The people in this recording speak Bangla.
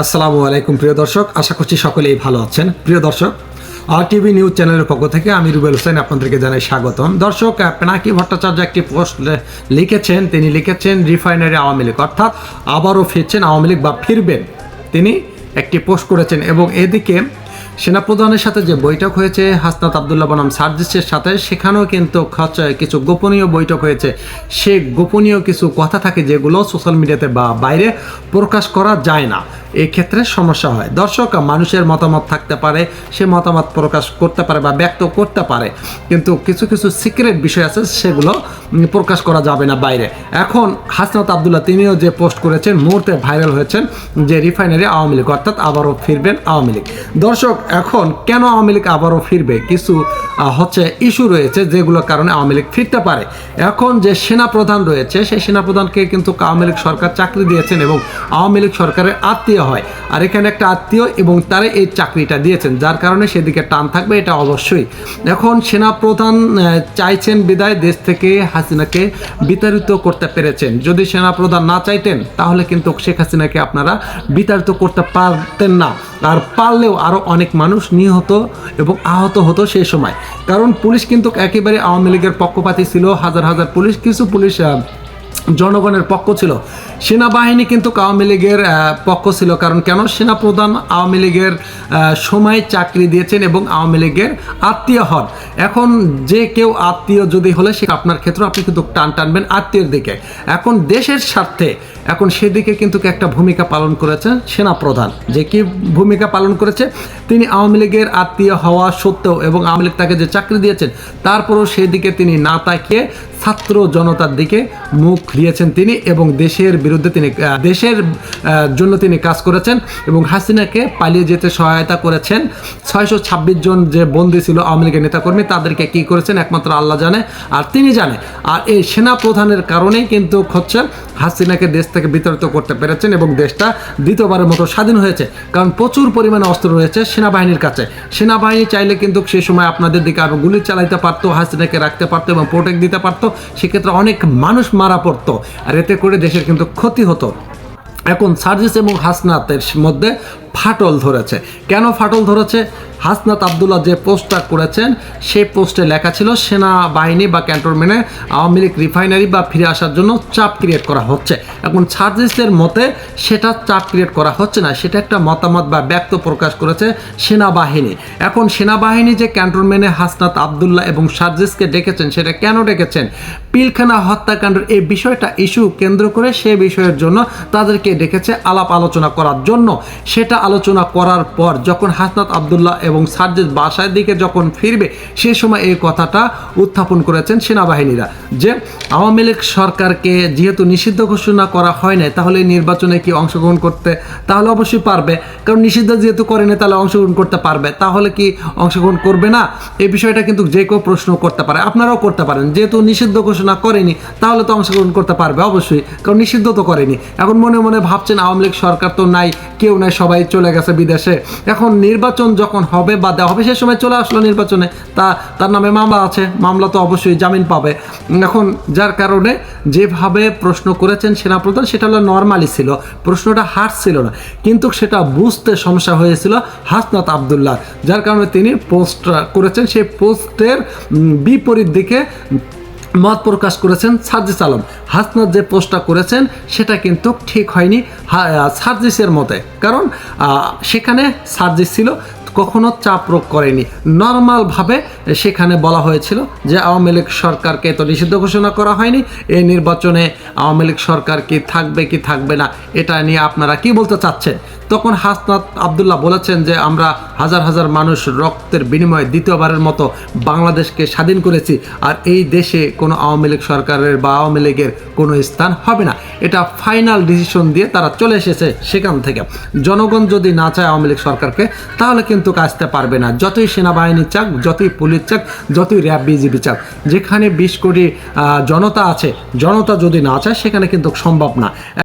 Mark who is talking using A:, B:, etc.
A: আসসালামু আলাইকুম, প্রিয় দর্শক। আশা করছি সকলেই ভালো আছেন। প্রিয় দর্শক আর টিভি নিউজ চ্যানেলের পক্ষ থেকে আমি রুবেল হোসেন আপনাদেরকে জানাই স্বাগতম। দর্শক পেনাকি ভট্টাচার্য একটি পোস্ট লিখেছেন, তিনি লিখেছেন রিফাইনারি আওয়ামী লীগ অর্থাৎ আবারও ফিরছেন আওয়ামী লীগ বা ফিরবেন। তিনি একটি পোস্ট করেছেন এবং এদিকে সেনাপ্রধানের সাথে যে বৈঠক হয়েছে, হাসনাত আবদুল্লাহ বনাম সার্জিসের সাথে, সেখানেও কিন্তু কিছু গোপনীয় বৈঠক হয়েছে। সে গোপনীয় কিছু কথা থাকে যেগুলো সোশ্যাল মিডিয়াতে বা বাইরে প্রকাশ করা যায় না। ক্ষেত্রে সমস্যা হয়। দর্শক, মানুষের মতামত থাকতে পারে, সে মতামত প্রকাশ করতে পারে বা ব্যক্ত করতে পারে, কিন্তু কিছু কিছু সিক্রেট বিষয় আছে, সেগুলো প্রকাশ করা যাবে না বাইরে। এখন হাসনাত আবদুল্লাহ, তিনিও যে পোস্ট করেছেন, মুহূর্তে ভাইরাল হয়েছেন, যে রিফাইনারি আওয়ামী লীগ, অর্থাৎ আবারও ফিরবেন আওয়ামী লীগ। দর্শক, এখন কেন আওয়ামী লীগ আবারও ফিরবে? কিছু হচ্ছে ইস্যু রয়েছে, যেগুলোর কারণে আওয়ামী লীগ ফিরতে পারে। এখন যে সেনাপ্রধান রয়েছে, সেই সেনাপ্রধানকে কিন্তু আওয়ামী লীগ সরকার চাকরি দিয়েছেন এবং আওয়ামী লীগ সরকারের আত্মীয় হয়। আর এখানে একটা আত্মীয় এবং তারা এই চাকরিটা দিয়েছেন, যার কারণে সেদিকে টান থাকবে, এটা অবশ্যই। এখন সেনাপ্রধান চাইছেন বিদায়, দেশ থেকে হাসিনাকে বিতাড়িত করতে পেরেছেন। যদি সেনাপ্রধান না চাইতেন, তাহলে কিন্তু শেখ হাসিনাকে আপনারা বিতাড়িত করতে পারতেন না। আর পারলেও আরও অনেক মানুষ নিহত এবং আহত হতো সেই সময়। কারণ পুলিশ কিন্তু একেবারে আওয়ামী লীগের পক্ষপাতী ছিল, হাজার হাজার পুলিশ, কিছু পুলিশ জনগণের পক্ষ ছিল। সেনাবাহিনী কিন্তু আওয়ামী লীগের পক্ষ ছিল। কারণ কেন? সেনাপ্রধান আওয়ামী লীগের সময় চাকরি দিয়েছেন এবং আওয়ামী লীগের আত্মীয় হন। এখন যে কেউ আত্মীয় যদি হলে সে আপনার ক্ষেত্রে আপনি কিন্তু টান টানবেন আত্মীয়ের দিকে। এখন দেশের স্বার্থে এখন সেদিকে কিন্তু একটা ভূমিকা পালন করেছে সেনাপ্রধান। যে কি ভূমিকা পালন করেছে? তিনি আওয়ামী লীগের আত্মীয় হওয়া সত্ত্বেও এবং আওয়ামী লীগ তাকে যে চাকরি দিয়েছেন, তারপরও সেদিকে তিনি না তাকিয়ে ছাত্র জনতার দিকে মুখ দিয়েছেন তিনি এবং দেশের বিরুদ্ধে তিনি দেশের জন্য তিনি কাজ করেছেন এবং হাসিনাকে পালিয়ে যেতে সহায়তা করেছেন। ছয়শো ছাব্বিশ জন যে বন্দী ছিল আওয়ামী লীগের নেতাকর্মী, তাদেরকে কি করেছেন একমাত্র আল্লাহ জানে। আর তিনি জানে, আর এই সেনা প্রধানের কারণেই কিন্তু হচ্ছে হাসিনাকে দেশ থেকে বিতাড়িত করতে পেরেছেন এবং দেশটা দ্বিতীয়বারের মতো স্বাধীন হয়েছে। কারণ প্রচুর পরিমাণে অস্ত্র রয়েছে সেনাবাহিনীর কাছে। সেনাবাহিনী চাইলে কিন্তু সেই সময় আপনাদের দিকে আরও গুলি চালাইতে পারতো, হাসিনাকে রাখতে পারতো এবং প্রোটেক্ট দিতে পারতো। সেক্ষেত্রে অনেক মানুষ মারা পড়তো আর এতে করে দেশের কিন্তু ক্ষতি হতো। এখন সার্জিস এবং হাসনাতের মধ্যে ফাটল ধরেছে। কেন ফাটল ধরেছে? হাসনাত আবদুল্লাহ যে পোস্টটা করেছেন, সেই পোস্টে লেখা ছিল, সেনাবাহিনী বা ক্যান্টনমেন্টে আওয়ামী লীগ রিফাইনারি বা ফিরে আসার জন্য চাপ ক্রিয়েট করা হচ্ছে। এখন সার্জিসের মতে সেটা চাপ ক্রিয়েট করা হচ্ছে না, সেটা একটা মতামত বা ব্যক্ত প্রকাশ করেছে সেনাবাহিনী। এখন সেনাবাহিনী যে ক্যান্টনমেন্টে হাসনাত আবদুল্লাহ এবং সার্জিসকে ডেকেছেন, সেটা কেন ডেকেছেন? পিলখানা হত্যাকাণ্ডের এই বিষয়টা ইস্যু কেন্দ্র করে সে বিষয়ের জন্য তাদেরকে ডেকেছে আলাপ আলোচনা করার জন্য। সেটা আলোচনা করার পর যখন হাসনাত আবদুল্লাহ এবং সার্জিস বাসার দিকে যখন ফিরবে, সে সময় এই কথাটা উত্থাপন করেছেন সেনাবাহিনীরা যে আওয়ামী লীগ সরকারকে যেহেতু নিষিদ্ধ ঘোষণা করা হয় নাই, তাহলে নির্বাচনে কি অংশগ্রহণ করতে তাহলে অবশ্যই পারবে। কারণ নিষিদ্ধ যেহেতু করেনি তাহলে অংশগ্রহণ করতে পারবে। তাহলে কি অংশগ্রহণ করবে না? এই বিষয়টা কিন্তু যে কেউ প্রশ্ন করতে পারে। আপনারাও করতে পারেন। যেহেতু নিষিদ্ধ ঘোষণা করেনি, তাহলে তো অংশগ্রহণ করতে পারবে অবশ্যই। কারণ নিষিদ্ধ তো করেনি। এখন মনে মনে ভাবছেন আওয়ামী লীগ সরকার তো নাই, কেউ নাই, সবাই চলে গেছে বিদেশে। এখন নির্বাচন যখন হবে বা দেওয়া হবে। সে সময় চলে আসলো নির্বাচনে। তা, তার নামে মামলা আছে। মামলা তো অবশ্যই জামিন পাবে। এখন যার কারণে যেভাবে প্রশ্ন করেছেন সেনাপ্রধান, সেটা হলো নর্মালি ছিল। প্রশ্নটা হার্ড ছিল না। কিন্তু সেটা বুঝতে সমস্যা হয়েছিল হাসনাত আবদুল্লাহ। যার কারণে তিনি পোস্ট করেছেন। সেই পোস্টের বিপরীত দিকে মত প্রকাশ করেছেন সার্জিস আলম। হাসনাত যে পোস্টটা করেছেন, সেটা কিন্তু ঠিক হয়নি সার্জিসের মতে। কারণ সেখানে সার্জিস ছিল। কখনো চাপ প্রয়োগ করেনি। নর্মালভাবে সেখানে বলা হয়েছিল যে আওয়ামী লীগ সরকারকে তো নিষিদ্ধ ঘোষণা করা হয়নি। এই নির্বাচনে আওয়ামী লীগ সরকার কি থাকবে কি থাকবে না, এটা নিয়ে আপনারা কি বলতে চাচ্ছেন? তখন হাসনাত আবদুল্লাহ বলেছেন যে আমরা হাজার হাজার মানুষ রক্তের বিনিময়ে দ্বিতীয়বারের মতো বাংলাদেশকে স্বাধীন করেছি আর এই দেশে কোনো আওয়ামী লীগ সরকারের বা আওয়ামী লীগের কোনো স্থান হবে না। এটা ফাইনাল ডিসিশন দিয়ে তারা চলে এসেছে সেখান থেকে। জনগণ যদি না চায় আওয়ামী লীগ সরকারকে, তাহলে কিন্তু আসতে পারবে না। যতই সেনাবাহিনী চাক, যতই পুলিশ চাক, যতই র্যাব বিজিবি চাক, যেখানে বিশ কোটি জনতা আছে, জনতা যদি না চায়, সেখানে কিন্তু সম্ভব না।